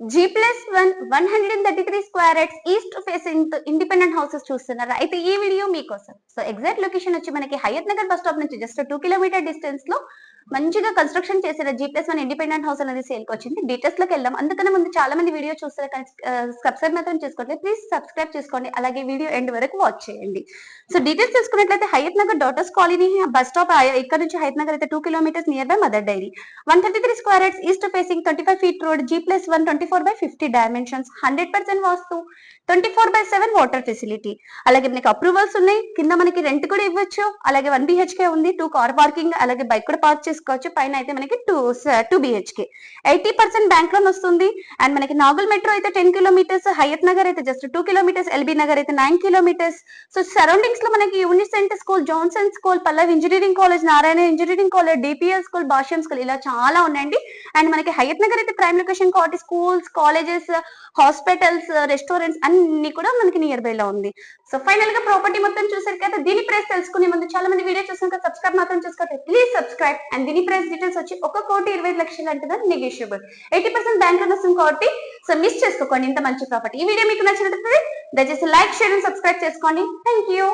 G plus one one hundred and thirty three square yards east facing independent houses చూస్తున్నారు? అయితే ఈ video మీకోసం. So exact location వచ్చి మనకి హయత్ నగర్ బస్ స్టాప్ నుంచి జస్ట్ టూ కిలోమీటర్ డిస్టెన్స్లో మంచిగా కన్స్ట్రక్షన్ చేసిన G plus one independent house అనేది సేల్కి వచ్చింది. డీటెయిల్స్లోకి వెళ్దాం. అందుకనే ముందు చాలా మంది వీడియో చూస్తారు కానీ సబ్స్క్రైబ్ మాత్రం చేసుకోండి ప్లీజ్ సబ్స్క్రైబ్ చేసుకోండి. అలాగే వీడియో ఎండ్ వరకు వాచ్ చేయండి. సో డీటెయిల్స్ చూసుకున్నట్లయితే Hayat Nagar daughters colony bus stop ఇక్కడ నుంచి హయత్ నగర్ అయితే two kilometres near by Mother Dairy one thirty three square yards east facing twenty five feet road G plus one twenty four by fifty dimensions hundred percent vastu twenty four by seven water facility అలాగే మనకి approvals ఉన్నాయి. కింద మనకి rent కూడా ఇవ్వచ్చు. అలాగే one BHK ఉంది. Two car parking అలాగే బైక్ కూడా పార్క్ చేసుకోవచ్చు. పైన అయితే మనకి two two BHK eighty percent bank loan వస్తుంది. అండ్ మనకి నాగల్ మెట్రో అయితే టెన్ కిలోమీటర్స్ హయత్ నగర్ అయితే just two kilometres LB Nagar అయితే నైన్ కిలోమీటర్స్ సో సరౌండింగ్స్లో మనకి యూనిసెంట్ school Johnson school Pallav engineering college Narayana engineering college DPL school Bhashyam school ఇలా చాలా ఉన్నాయండి. అండ్ మనకి హయత్ నగర్ అయితే ప్రైమ్ లొకేషన్ కాబట్టి స్కూల్స్ కాలేజెస్ హాస్పిటల్స్ రెస్టారెంట్స్ అన్ని కూడా మనకి నియర్ బై లో ఉంది. సో ఫైనల్గా ప్రాపర్టీ మొత్తం చూసారు కదా దీని ప్రైస్ తెలుసుకునే ముందు చాలా మంది వీడియో చూసాక సబ్స్క్రైబ్ మాత్రం చూసుకుంటే ప్లీజ్ సబ్స్క్రైబ్ అండ్ దీని ప్రైస్ డీటెయిల్స్ వచ్చి ఒక కోటి ఇరవై లక్షలు అంటే negotiable eighty percent bank loan వస్తుంది కాబట్టి సో మిస్ చేసుకోండి ఇంత మంచి ప్రాపర్టీ ఈ వీడియో మీకు నచ్చినట్లయితే దయచేసి లైక్ షేర్ అండ్ సబ్స్క్రైబ్ చేసుకోండి. Thank you